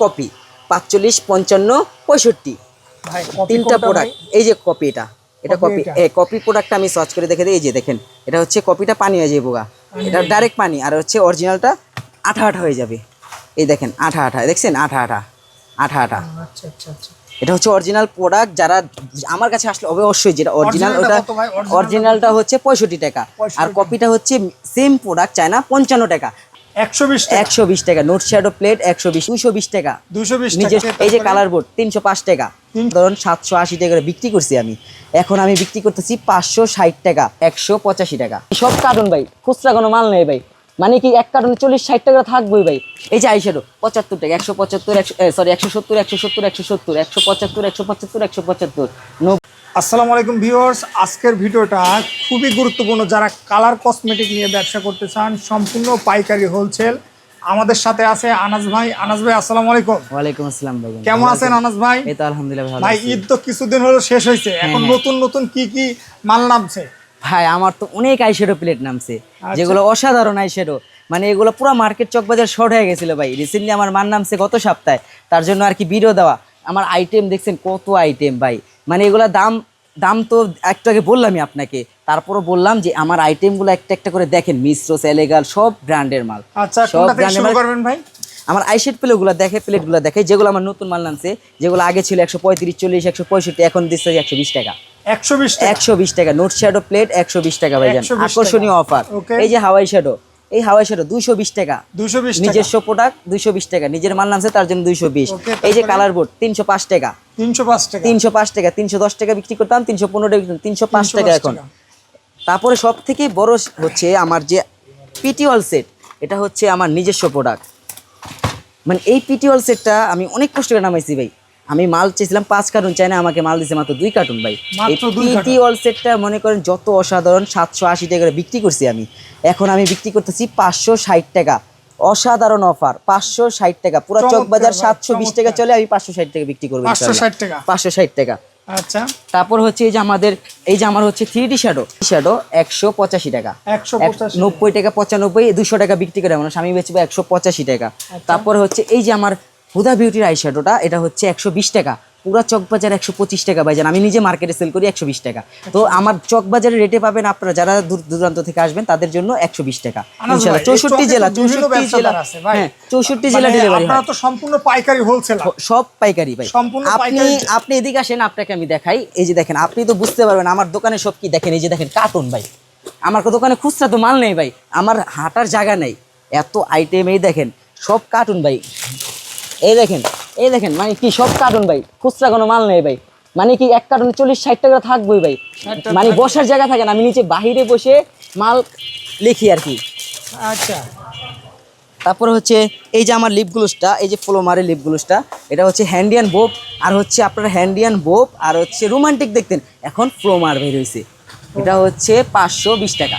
Copy পাঁচচল্লিশ পঞ্চান্ন পঁয়ষট্টি। তিনটা প্রোডাক্ট এই যে কপি এটা এটা কপি কপি প্রোডাক্টটা আমি সার্চ করে দেখে দিই এই যে দেখেন এটা হচ্ছে কপিটা পানি হয়ে যাবে এটা ডাইরেক্ট পানি আর হচ্ছে অরিজিনালটা আঠা আঠা হয়ে যাবে। এই দেখেন আঠা আঠা দেখছেন? আঠা আঠা আঠা আঠা। আচ্ছা আচ্ছা আচ্ছা। এটা হচ্ছে অরিজিনাল প্রোডাক্ট যারা আমার কাছে আসলে অবশ্যই যেটা অরিজিনাল ওটা অরিজিনালটা হচ্ছে পঁয়ষট্টি টাকা। আর কপিটা হচ্ছে সেম প্রোডাক্ট চায় না পঞ্চান্ন টাকা। একশো বিশ টাকা। একশো বিশ টাকা নোট শ্যাডো প্লেট একশো বিশ দুইশো বিশ টাকা। দুইশো বিশ নিজের এই যে তারপরে- কালার বোর্ড তিনশো পাঁচ টাকা। ধরুন সাতশো আশি টাকা করে বিক্রি করছি আমি। এখন আমি বিক্রি করতেছি পাঁচশো ষাট টাকা একশো পঁচাশি টাকা। সব কার্টুন ভাই খুচরা কোনো মাল নেই ভাই। মানে কি এক কার্টুনে চল্লিশ ষাট টাকা থাকবেই ভাই। এই যে আইশ্যাডো পঁচাত্তর টাকা একশো পঁচাত্তর একশো সরি একশো সত্তর একশো সত্তর একশো সত্তর একশো পঁচাত্তর একশো পঁচাত্তর একশো পঁচাত্তর। আসসালামু আলাইকুম ভিউয়ার্স আজকের ভিডিওটা খুবই গুরুত্বপূর্ণ। যারা কালার কসমেটিক নিয়ে ব্যবসা করতে চান সম্পূর্ণ পাইকারি হোলসেল আমাদের সাথে আছে আনাস ভাই। আনাস ভাই আসসালামু আলাইকুম। ওয়ালাইকুম আসসালাম ভাই কেমন আছেন আনাস ভাই? এই তো আলহামদুলিল্লাহ ভালো ভাই ঈদ তো কিছুদিন হলো শেষ হয়েছে এখন হ্যাঁ। নতুন নতুন কি কি মাল নামছে? ভাই আমার তো অনেক আইশ্যাডো প্লেট নামছে আচ্ছা। যেগুলো অসাধারণ আইশ্যাডো মানে এগুলো পুরো মার্কেট চক বাজার শর্ট হয়ে গেছিল ভাই। রিসেন্টলি আমার মান নামছে গত সপ্তাহে তার জন্য আর কি ভিডিও দেওয়া। আমার আইটেম দেখছেন কত আইটেম ভাই। মানে এগুলা দাম দাম তো একটু আগে বললামই আপনাকে। তারপরও বললাম যে আমার আইটেমগুলো একটা একটা করে দেখেন মিশ্র সেলেগাল সব ব্র্যান্ডের মাল। আচ্ছা সব শুরু মাল- করবেন ভাই? আমার আইশেড প্লেটগুলো দেখে প্লেটগুলো দেখে যেগুলো আমার নতুন মাল নামছে যেগুলো আগে ছিল একশো পঁয়ত্রিশ চল্লিশ একশো পঁয়ষট্টি এখন দিচ্ছে একশো বিশ টাকা। একশো বিশ টাকা? নোট শ্যাডো প্লেট একশো বিশ টাকা ভাইজান। 120 আকর্ষণীয় অফার। এই যে হাওয়াই শ্যাডো এই হাওয়াই শ্যাডো দুইশো বিশ টাকা। দুশো বিশ নিজস্ব প্রোডাক্ট দুইশো বিশ টাকা। নিজের মাল নামছে তার জন্য দুইশো বিশ। এই যে? কালার বোর্ড তিনশো পাঁচ টাকা। তিনশো পাঁচ টাকা। তিনশো পাঁচ টাকা তিনশো দশ টাকা বিক্রি করতাম তিনশো পনেরো টাকা বিক্রি তিনশো পাঁচ টাকা এখন। তারপরে সব থেকে বড় হচ্ছে আমার যে পিটিওয়াল সেট এটা হচ্ছে আমার নিজস্ব প্রোডাক্ট মানে এই পিটিওয়াল সেটটা আমি অনেক কষ্ট করে নামাইছি ভাই। আমি মাল চেয়েছিলাম পাঁচ কার্টুন চাই না আমাকে মাল দিছে মাত্র দুই কার্টুন ভাই। পিটিওয়াল সেটটা মনে করেন যত অসাধারণ সাতশো আশি টাকা করে বিক্রি করছি আমি। এখন আমি বিক্রি করতেছি পাঁচশো ষাট টাকা। অসাধারণ অফার পাঁচশো ষাট টাকা। পুরো চক চকবাজার সাতশো বিশ টাকা চলে আমি পাঁচশো ষাট টাকা বিক্রি করব 560 টাকা। পাঁচশো ষাট টাকা। আচ্ছা। তারপর হচ্ছে এই যে আমাদের এই যে আমার হচ্ছে থ্রি শ্যাডো শ্যাডো একশো পঁচাশি টাকা। একশো এক- নব্বই টাকা পঁচানব্বই দুশো টাকা বিক্রি করে মানুষ আমি বেচবো একশো পঁচাশি টাকা। তারপর হচ্ছে এই যে আমার হুদা বিউটির আই শ্যাডোটা এটা হচ্ছে একশো বিশ টাকা। পুরো চকবাজার একশো পঁচিশ টাকা ভাইজান। আমি নিজে মার্কেটে সেল করি একশো বিশ টাকা। তো আমার চকবাজারের রেটে পাবেন আপনারা যারা দূর দূরান্ত থেকে আসবেন তাদের জন্য একশো বিশ টাকা। ইনশাল্লাহ চৌষট্টি জেলা চৌষট্টি জেলা। হ্যাঁ চৌষট্টি জেলা মানে ডেলিভারি তো সম্পূর্ণ পাইকারি হোলসেল সব পাইকারি ভাই। সম্পূর্ণ আপনি আপনি এদিকে আসেন আপনাকে আমি দেখাই। এই যে দেখেন আপনি তো বুঝতে পারবেন আমার দোকানে সব কি দেখেন? এই যে দেখেন কার্টুন ভাই। আমার দোকানে খুচরা তো মাল নেই ভাই। আমার হাঁটার জায়গা নেই। এত আইটেম এই দেখেন সব কার্টুন ভাই। এই দেখেন এই দেখেন মানে কি সব কার্টুন ভাই খুচরা কোনো মাল নেই ভাই। মানে কি এক কার্টুনে চল্লিশ ষাট টাকা থাকবেই ভাই। মানে বসার জায়গা থাকে না আমি নিচে বাহিরে বসে মাল লিখি আর কি। আচ্ছা। তারপরে হচ্ছে এই যে আমার লিপ গ্লুসটা এই যে ফ্লোমারের লিপ গ্লুসটা এটা হচ্ছে হ্যান্ডিয়ান বোপ আর হচ্ছে আপনার হ্যান্ডিয়ান বোপ আর হচ্ছে রোমান্টিক দেখতেন। এখন ফ্লোমার বের হয়েছে এটা হচ্ছে পাঁচশো বিশ টাকা।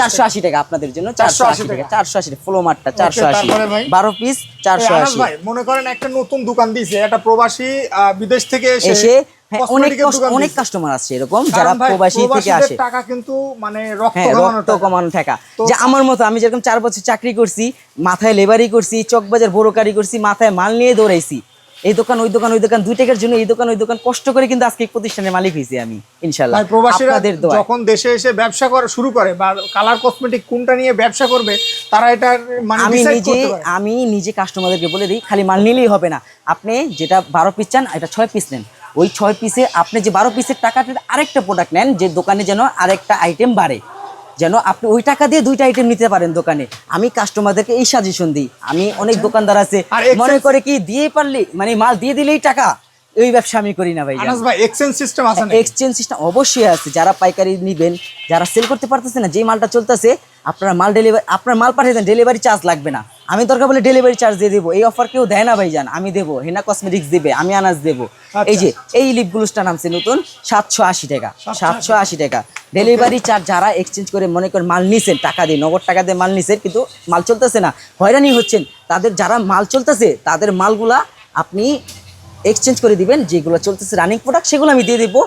চারশো আশি টাকা আপনাদের জন্য। চারশো আশি টাকা। চারশো আশি ফ্লোমারটা চারশো আশি। বারো পিস চারশো আশি। ভাই মনে করেন একটা নতুন দোকান দিয়েছে একটা প্রবাসী বিদেশ থেকে এসে হ্যাঁ, অনেক কাস্টমার আছে এরকম যারা প্রবাসী থেকে আসে। টাকা কিন্তু মানে রক্ত হ্যাঁ। কমানো টাকা। যে আমার মতো আমি যেরকম চার বছর চাকরি করছি মাথায় লেবারি করছি চকবাজার বড়কারি করছি মাথায় মাল নিয়ে দৌড়াইছি এই দোকান ওই দোকান ওই দোকান দুই টাকার জন্য এই দোকান ওই দোকান কষ্ট করে কিন্তু আজকে এই প্রতিষ্ঠানের মালিক হয়েছি আমি ইনশাল্লাহ প্রবাসীরা যখন দেশে এসে ব্যবসা করা শুরু করে বা কালার কসমেটিক কোনটা নিয়ে ব্যবসা করবে তারা এটা মানে আমি নিজে আমি নিজে কাস্টমারদেরকে বলে দিই খালি মাল নিলেই হবে না। আপনি যেটা বারো পিস চান এটা ছয় পিস নেন। ওই ছয় পিসে আপনি যে বারো পিসের টাকাটা আরেকটা প্রোডাক্ট নেন যে দোকানে যেন আরেকটা আইটেম বাড়ে। যেন আপনি ওই টাকা দিয়ে দুইটা আইটেম নিতে পারেন দোকানে। আমি কাস্টমারদেরকে এই সাজেশন দিই। আমি অনেক দোকানদার আছে। মনে করে কি দিয়ে পারলি মানে মাল দিয়ে দিলেই টাকা ওই ব্যবসা আমি করি না ভাই ভাই এক্সচেঞ্জ সিস্টেম আছে না এক্সচেঞ্জ সিস্টেম অবশ্যই আছে। যারা পাইকারি নেবেন যারা সেল করতে পারতেছে না যে মালটা চলতেছে আপনার মাল ডেলিভারি আপনার মাল পাঠিয়ে দেন ডেলিভারি চার্জ লাগবে না। আমি দরকার বলে ডেলিভারি চার্জ দিয়ে দেবো। এই অফার কেউ দেয় না ভাই ভাইজান। আমি দেবো। হেনা কসমেটিক্স দেবে আমি আনাজ দেবো। এই যে এই লিপ গ্লুসটা নামছে নতুন সাতশো আশি টাকা। সাতশো আশি টাকা। ডেলিভারি চার্জ যারা এক্সচেঞ্জ করে মনে করেন মাল নিছেন টাকা দিয়ে নগদ টাকা দিয়ে মাল নিছেন কিন্তু মাল চলতেছে না। হয়রানি হচ্ছেন। তাদের যারা মাল চলতেছে তাদের মালগুলা আপনি এক্সচেঞ্জ করে দিবেন যেগুলো চলতেছে রানিং প্রোডাক্ট সেগুলো আমি দিয়ে দেবো।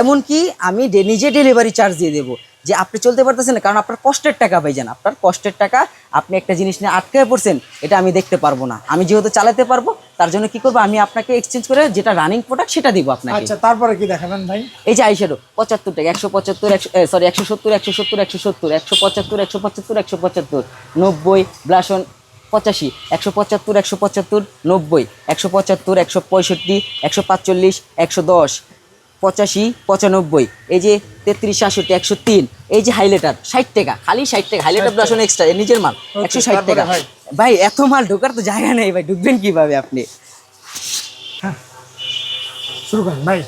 এমনকি আমি নিজে ডেলিভারি চার্জ দিয়ে দেবো। যে আপনি চলতে পারতেছেন না কারণ আপনার কষ্টের টাকা ভাইজান আপনার কষ্টের টাকা আপনি একটা জিনিস নিয়ে আটকে পড়ছেন এটা আমি দেখতে পারব না। আমি যেহেতু চালাতে পারব তার জন্য কি করব আমি আপনাকে এক্সচেঞ্জ করে যেটা রানিং প্রোডাক্ট সেটা দিব আপনাকে। আচ্ছা তারপরে কি দেখাবেন ভাই? এই যে আইশ্যাডো পঁচাত্তর টাকা একশো পঁচাত্তর একশো সরি একশো সত্তর একশো সত্তর একশো সত্তর একশো পঁচাত্তর একশো পঁচাত্তর একশো পঁচাত্তর নব্বই ব্লাসন পঁচাশি একশো পঁচাত্তর একশো পঁচাত্তর নব্বই একশো পঁচাত্তর একশো পঁয়ষট্টি একশো পাঁচচল্লিশ একশো দশ পঁচাশি পঁচানব্বই এই যে তেত্রিশ সাতষট্টি একশো তিন এই যে হাইলাইটার ষাট টাকা খালি ষাট টাকা হাইলাইটার ব্লাসন এক্সট্রা নিজের মাল একশো ষাট টাকা। ভাই? ভাই এত মাল ঢোকার তো জায়গা নেই ভাই ঢুকবেন কীভাবে আপনি? শুরু করেন ভাই।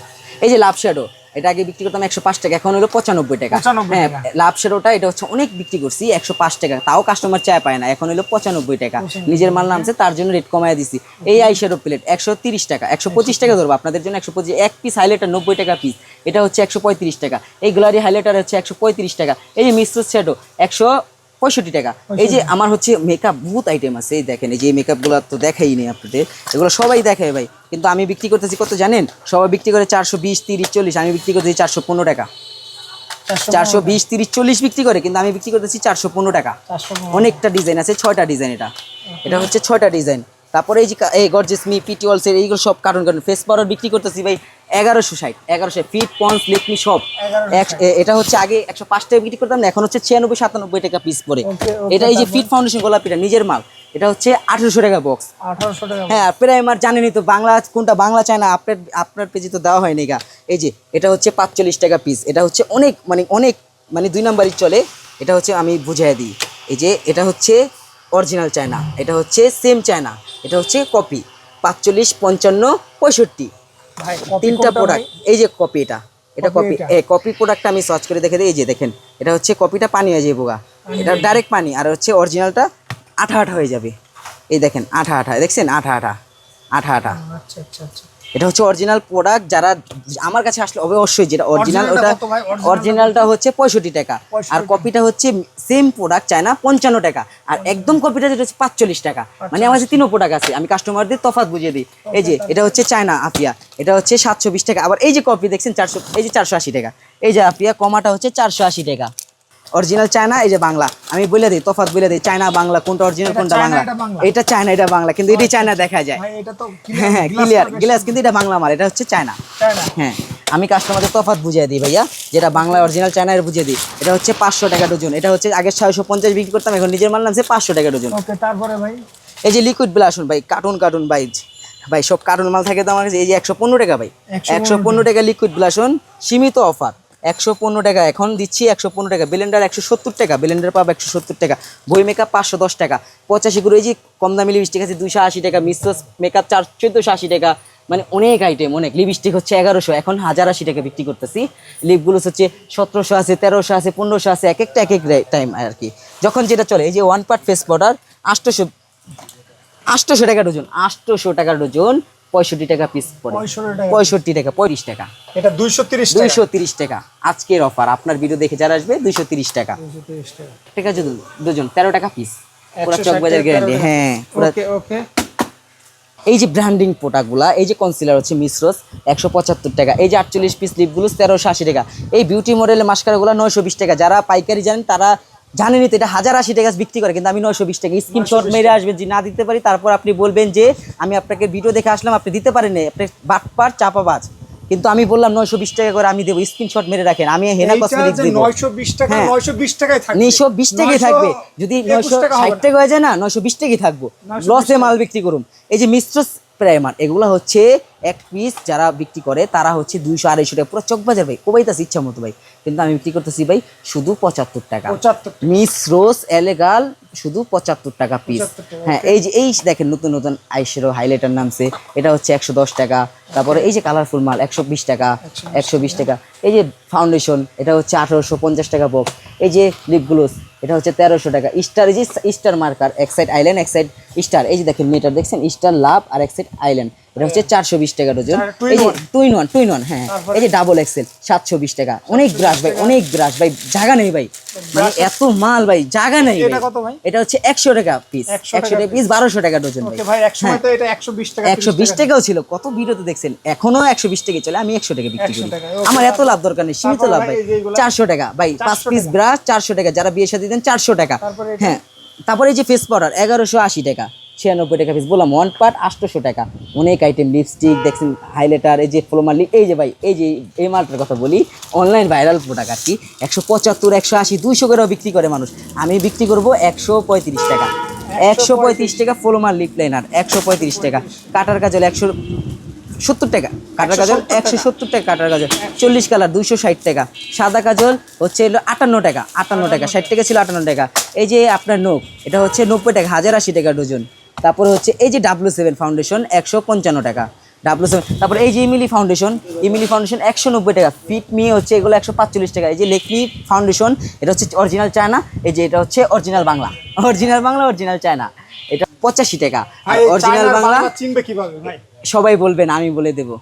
এই যে লাভ শ্যাডো এটা আগে বিক্রি করতাম একশো পাঁচ টাকা এখন হলো পঁচানব্বই টাকা। হ্যাঁ। লাভ শ্যাডোটা এটা হচ্ছে অনেক বিক্রি করছি একশো পাঁচ টাকা। তাও কাস্টমার চায় পায় না এখন হলো পঁচানব্বই টাকা। নিজের মাল নামছে তার জন্য রেট কমায় দিছি। এই আই শ্যাডো প্লেট একশো তিরিশ টাকা একশো পঁচিশ টাকা ধরবো আপনাদের জন্য একশো পঁচিশ এক পিস হাইলাইটার নব্বই টাকা পিস এটা হচ্ছে একশো পঁয়ত্রিশ টাকা। এই গ্লারি হাইলাইটার হচ্ছে একশো পঁয়ত্রিশ টাকা। এই যে মিশ্র সেটও একশো পঁয়ষট্টি টাকা। এই যে আমার হচ্ছে মেকআপ বহুত আইটেম আছে এই দেখেন এই যে মেকআপগুলো তো দেখাই নেই আপনাদের। এগুলো সবাই দেখায় ভাই। কিন্তু আমি বিক্রি করতেছি কত জানেন? সবাই বিক্রি করে চারশো বিশ তিরিশ চল্লিশ। আমি বিক্রি করতেছি চারশো পনেরো টাকা। চারশো বিশ তিরিশ চল্লিশ বিক্রি করে কিন্তু আমি বিক্রি করতেছি চারশো পনেরো টাকা। অনেকটা ডিজাইন আছে ছয়টা ডিজাইন এটা। এটা হচ্ছে ছয়টা ডিজাইন তারপরে এই যে এই গর্জেস মি পিটি অলসের এইগুলো সব কার্টুন কার্টুন ফেস পাউডার বিক্রি করতেছি ভাই এগারোশো ষাট এগারোশো ফিট পন্স লেকমি সব। এক- এটা হচ্ছে আগে একশো পাঁচ টাকা বিক্রি করতাম না এখন হচ্ছে ছিয়ানব্বই সাতানব্বই টাকা পিস পরে এটা এই যে ফিট ফাউন্ডেশন গোলাপিটা নিজের মাল। এটা হচ্ছে আঠেরোশো টাকা বক্স হ্যাঁ প্রাইমার জানেনই তো বাংলা কোনটা বাংলা চায় না আপনার আপনার পেজে তো দেওয়া হয়নি গা। এই যে এটা হচ্ছে পাঁচচল্লিশ টাকা পিস এটা হচ্ছে অনেক মানে অনেক মানে দুই নাম্বারই চলে। এটা হচ্ছে আমি বুঝাই দিই। এই যে এটা হচ্ছে অরিজিনাল চায়না। এটা হচ্ছে সেম চায়না। এটা হচ্ছে কপি পাঁচচল্লিশ পঞ্চান্ন পঁয়ষট্টি। তিনটা প্রোডাক্ট এই যে কপি এটা এটা কপি? এই কপি প্রোডাক্টটা আমি সার্চ করে দেখে দিই এই যে দেখেন এটা হচ্ছে কপিটা পানি হয়ে যাবে বোগা। এটা ডাইরেক্ট পানি আর হচ্ছে অরিজিনালটা আঠা আঠা হয়ে যাবে। এই দেখেন আঠা আঠা দেখছেন? আঠা আঠা আঠা আঠা। আচ্ছা আচ্ছা আচ্ছা। এটা হচ্ছে অরিজিনাল প্রোডাক্ট যারা আমার কাছে আসলে অবশ্যই যেটা অরিজিনাল ওটা অরিজিনালটা হচ্ছে পঁয়ষট্টি টাকা। আর কপিটা হচ্ছে সেম প্রোডাক্ট চায় না পঞ্চান্ন টাকা। আর একদম কপিটা যেটা হচ্ছে পাঁচচল্লিশ টাকা। মানে আমার কাছে তিনও প্রোডাক্ট আছে। আমি কাস্টমারদের তফাৎ বুঝিয়ে দিই। এই যে এটা হচ্ছে চায়না আপিয়া এটা হচ্ছে সাতশো বিশ টাকা। আবার এই যে কপি দেখছেন চারশো এই যে চারশো আশি টাকা। এই যে আপিয়া কমাটা হচ্ছে চারশো আশি টাকা। অরিজিনাল চায়না এই যে বাংলা। আমি বলে দিই তফাৎ বলে দিই চায়না বাংলা কোনটা অরিজিনাল কোনটা বাংলা? এটা চায়না এটা বাংলা কিন্তু এটি চায়না দেখা যায়। ভাই এটা তো হ্যাঁ হ্যাঁ ক্লিয়ার গ্লাস কিন্তু এটা বাংলা মাল এটা হচ্ছে চায়না হ্যাঁ আমি কাস্টমারদের তফাৎ বুঝিয়ে দিই ভাইয়া যেটা বাংলা অরিজিনাল চায়নার বুঝিয়ে দিই। এটা হচ্ছে পাঁচশো টাকা ডজন এটা হচ্ছে আগে ছয়শো পঞ্চাশ বিক্রি করতাম এখন নিজের মাল নামছে পাঁচশো টাকা ডজন ওকে তারপরে ভাই? এই যে লিকুইড ব্লাসন ভাই কার্টুন কার্টুন ভাই ভাই সব কার্টুন মাল থাকে তো আমার কাছে এই যে একশো পনেরো টাকা ভাই। 115 একশো পনেরো টাকা। লিকুইড ব্লাসন সীমিত অফার একশো পনেরো টাকা, এখন দিচ্ছি একশো পনেরো টাকা। ব্লেন্ডার একশো সত্তর টাকা ব্লেন্ডার পাবো একশো সত্তর টাকা। বই মেকআপ পাঁচশো দশ টাকা। পঁচাশি করে এই কম দামি লিপস্টিক আছে দুশো আশি টাকা। মিশ্রস মেকআপ চার, চোদ্দোশো আশি টাকা। মানে অনেক আইটেম অনেক। লিপস্টিক হচ্ছে এগারোশো, এখন হাজার আশি টাকা বিক্রি করতেছি। লিপগুলো হচ্ছে সতেরোশো আছে, তেরোশো আছে, পনেরোশো আছে এক একটা এক এক টাইম আর কি যখন যেটা চলে, এই যে ওয়ান পার্ট ফেস পাউডার আটশোশো আটশোশো টাকা ডজন আটশোশো টাকা ডজন পঁয়ষট্টি টাকা পিস পড়ে। 65 টাকা। পঁয়ষট্টি টাকা পঁয়ত্রিশ টাকা। এটা দুইশো তিরিশ টাকা। দুইশো তিরিশ টাকা। আজকের অফার আপনার ভিডিও দেখে যারা আসবে দুইশো তিরিশ টাকা। টাকা। ঠিক আছে দুজন তেরো টাকা পিস পুরো 160 চকবাজার গ্যারান্টি হ্যাঁ পুরো ওকে এই যে ব্র্যান্ডিং প্রোডাক্টগুলা এই যে কনসিলার হচ্ছে মিশ্রস একশো পঁচাত্তর টাকা। এই যে আটচল্লিশ পিস লিপগুলো তেরোশো আশি টাকা। এই বিউটি মডেলের মাস্কারাগুলো নয়শো বিশ টাকা। যারা পাইকারি জানেন তারা জানেনই তো এটা হাজার আশি টাকা বিক্রি করে কিন্তু আমি নয়শো বিশ টাকা স্ক্রিনশট মেরে আসবেন যে না দিতে পারি তারপর আপনি বলবেন যে আমি আপনাকে ভিডিও দেখে আসলাম আপনি দিতে পারেন না আপনি বাটপার চাপাবাজ। কিন্তু আমি বললাম নয়শো বিশ টাকা করে আমি দেবো স্ক্রিনশট মেরে রাখেন আমি হেনা কসমেটিক্স দেবো। 920 টাকা হ্যাঁ। 920 টাকায় থাকবে। নয়শো বিশ টাকাই থাকবে। যদি নয়শো টাকা ষাট টাকা হয়ে যায় না নয়শো বিশ টাকাই থাকব। লসে মাল বিক্রি করুন। এই যে মিশ্র প্রাইমার। এগুলো হচ্ছে এক পিস যারা বিক্রি করে তারা হচ্ছে দুইশো আড়াইশো টাকা। পুরো চকবাজার ভাই কোবাইতাছে ইচ্ছা মতো ভাই। কিন্তু আমি বিক্রি করতেছি ভাই শুধু পঁচাত্তর টাকা। 75 মিস রোজ এলেগাল শুধু পঁচাত্তর টাকা পিস হ্যাঁ এই যে এই দেখেন নতুন নতুন আইশেরো হাইলাইটার নামছে। এটা হচ্ছে একশো দশ টাকা। তারপরে এই যে কালারফুল মাল একশো বিশ টাকা একশো বিশ টাকা। এই যে ফাউন্ডেশন এটা হচ্ছে আঠারোশো পঞ্চাশ টাকা বক্স এই যে লিপ গ্লোস এটা হচ্ছে তেরোশো টাকা। স্টার এই যে স্টার মার্কার এক সাইড আইল্যান্ড এক সাইড স্টার এই যে দেখেন মেটার দেখছেন স্টার লাভ আর এক সাইড আইল্যান্ড এটা হচ্ছে চারশো বিশ টাকা ডজন এই যে one। Two in one two in one হ্যাঁ এই যে ডাবল এক্সেল সাতশো বিশ টাকা। অনেক ব্রাশ ভাই অনেক ব্রাশ ভাই জায়গা নেই ভাই। মানে এত মাল ভাই জায়গা নেই এটা কত ভাই? এটা হচ্ছে একশো টাকা পিস একশো টাকা পিস বারোশো টাকা ডজন ভাই। একশো বিশ হ্যাঁ। একশো বিশ টাকা। টাকাও ছিল। কত ভিডিওতে দেখছেন? এখনও একশো বিশ টাকা চলে আমি একশো টাকা বিক্রি করি। আমার এত লাভ দরকার নেই সীমিত লাভ ভাই? চারশো টাকা। ভাই পাঁচ পিস টাকা। ব্রাশ চারশো টাকা যারা বিয়ে সাথে দেন চারশো টাকা। হ্যাঁ তারপরে এই যে ফেস পাউডার এগারোশো আশি টাকা ছিয়ানব্বই টাকা পিস বললাম ওয়ান পার্ট আটশোশো টাকা। অনেক আইটেম লিপস্টিক দেখছেন হাইলাইটার এই যে ফ্লোমার লিপ এই যে ভাই এই যে এই মালটার কথা বলি অনলাইন ভাইরাল প্রোডাক্ট আর কি একশো পঁচাত্তর একশো আশি দুইশো করেও বিক্রি করে মানুষ। আমি বিক্রি করব একশো পঁয়ত্রিশ টাকা। একশো পঁয়ত্রিশ টাকা ফ্লোমার লিপ লাইনার একশো পঁয়ত্রিশ টাকা। কাটার কাজল একশো সত্তর টাকা কাটার কাজল 170 একশো সত্তর টাকা কাটার কাজল চল্লিশ কালার দুইশো ষাট টাকা। সাদা কাজল হচ্ছে হলো আটান্ন টাকা আটান্ন টাকা ষাট টাকা ছিল আটান্ন টাকা। এই যে আপনার নোক এটা হচ্ছে নব্বই টাকা হাজার আশি টাকা ডজন। তারপরে হচ্ছে এই যে ডাব্লু সেভেন ফাউন্ডেশন একশো পঞ্চান্ন টাকা। ডাব্লু সেভেন তারপরে এই যে ইমিলি ফাউন্ডেশন ইমিলি ফাউন্ডেশন একশো নব্বই টাকা। ফিট মি হচ্ছে এগুলো একশো পাঁচচল্লিশ টাকা। এই যে লেকমি ফাউন্ডেশন এটা হচ্ছে অরিজিনাল চায়না এই যে এটা হচ্ছে original Bangla. Original Bangla original China. এটা পঁচাশি টাকা। অরিজিনাল বাংলা বাংলা চিনবে কীভাবে ভাই? সবাই বলবে না আমি বলে দেবো।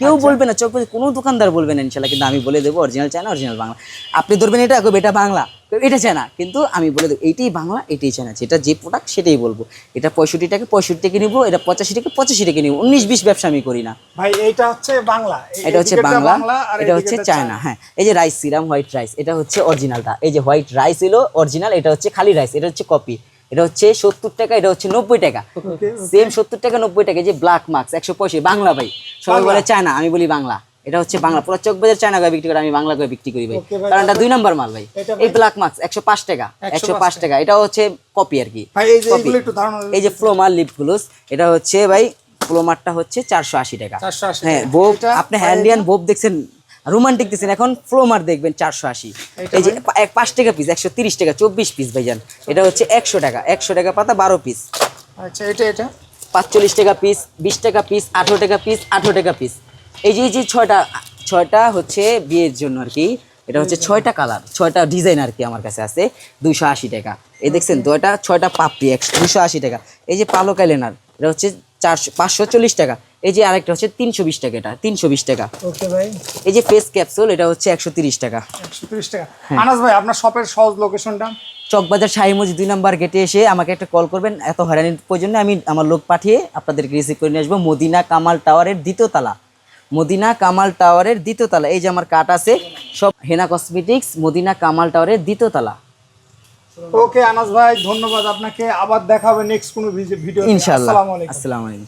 কেউ বলবে না চোখ কোনো দোকানদার বলবে না ইনশাল্লাহ কিন্তু আমি বলে দেবো অরিজিনাল চায়না অরিজিনাল বাংলা। আপনি ধরবেন এটা কবে এটা বাংলা এটা চায়না কিন্তু আমি বলে দেবো এইটাই বাংলা এটাই চায়না যেটা যে প্রোডাক্ট সেটাই বলব। এটা পঁয়ষট্টি টাকা পঁয়ষট্টি টাকা নিবো এটা পঁচাশি টাকা পঁচাশি টাকা নিবো উনিশ বিশ ব্যবসা আমি করি না। ভাই এইটা হচ্ছে বাংলা এটা হচ্ছে বাংলা এটা হচ্ছে চায়না হ্যাঁ এই যে রাইস সিরাম হোয়াইট রাইস এটা হচ্ছে অরিজিনালটা এই যে হোয়াইট রাইস এলো অরিজিনাল এটা হচ্ছে খালি রাইস এটা হচ্ছে কপি এটা হচ্ছে সত্তর টাকা এটা হচ্ছে নব্বই টাকা। সেম সত্তর টাকা নব্বই টাকা যে ব্ল্যাক মার্কস একশো পয়সা বাংলা ভাই। সবাই বাংলা। চায়না আমি বলি বাংলা। এটা হচ্ছে বাংলা। পুরো চক বাজার চায়না করে বিক্রি করে আমি বাংলা করে বিক্রি করি ভাই। কারণ এটা দুই নাম্বার মাল ভাই। এই ব্ল্যাক মার্কস একশো পাঁচ টাকা একশো পাঁচ টাকা। এটা হচ্ছে কপি আর কি। এই যে ফ্লোমার লিপ গ্লোস এটা হচ্ছে ভাই ফ্লোমারটা হচ্ছে চারশো আশি টাকা। হ্যাঁ। বোব আপনি হ্যান্ডিয়ান বোব দেখছেন রোমান্টিক দিচ্ছেন এখন ফ্লোমার দেখবেন চারশো আশি। এই যে এক পাঁচ টাকা পিস একশো তিরিশ টাকা চব্বিশ পিস ভাইজান। এটা হচ্ছে একশো টাকা একশো টাকা পাতা বারো পিস আচ্ছা এটা এটা? পাঁচচল্লিশ টাকা পিস বিশ টাকা পিস আঠেরো টাকা পিস আঠেরো টাকা পিস এই যে এই যে ছয়টা ছয়টা হচ্ছে বিয়ের জন্য আর কি এটা হচ্ছে ছয়টা কালার ছয়টা ডিজাইন আর কি আমার কাছে আছে দুইশো আশি টাকা। এই দেখছেন দুইটা ছয়টা পাপড়ি একশো দুশো আশি টাকা। এই যে পালক আইলেনার এটা হচ্ছে চারশো পাঁচশো চল্লিশ টাকা। এই যে আরেকটা হচ্ছে তিনশো বিশ টাকা এটা তিনশো বিশ টাকা। ওকে ভাই। এই যে ফেস ক্যাপসুল এটা হচ্ছে একশো তিরিশ টাকা। একশো তিরিশ টাকা। হ্যাঁ। আনাস ভাই আপনার শপের সহজ লোকেশনটা চকবাজার শাহী মসজিদ দুই নাম্বার গেটে এসে আমাকে একটা কল করবেন এত হয়রানির প্রয়োজনে আমি আমার লোক পাঠিয়ে আপনাদেরকে রিসিভ করে নিয়ে আসব মদিনা কামাল টাওয়ারের দ্বিতীয় তালা। মদিনা কামাল টাওয়ারের দ্বিতীয় তালা এই যে আমার কাট আছে সব হেনা কসমেটিক্স মদিনা কামাল টাওয়ারের দ্বিতীয় তালা। ওকে আনাস ভাই ধন্যবাদ আপনাকে আবার দেখা হবে নেক্সট কোনো ভিডিও আলাইকুম। আসসালামু আলাইকুম।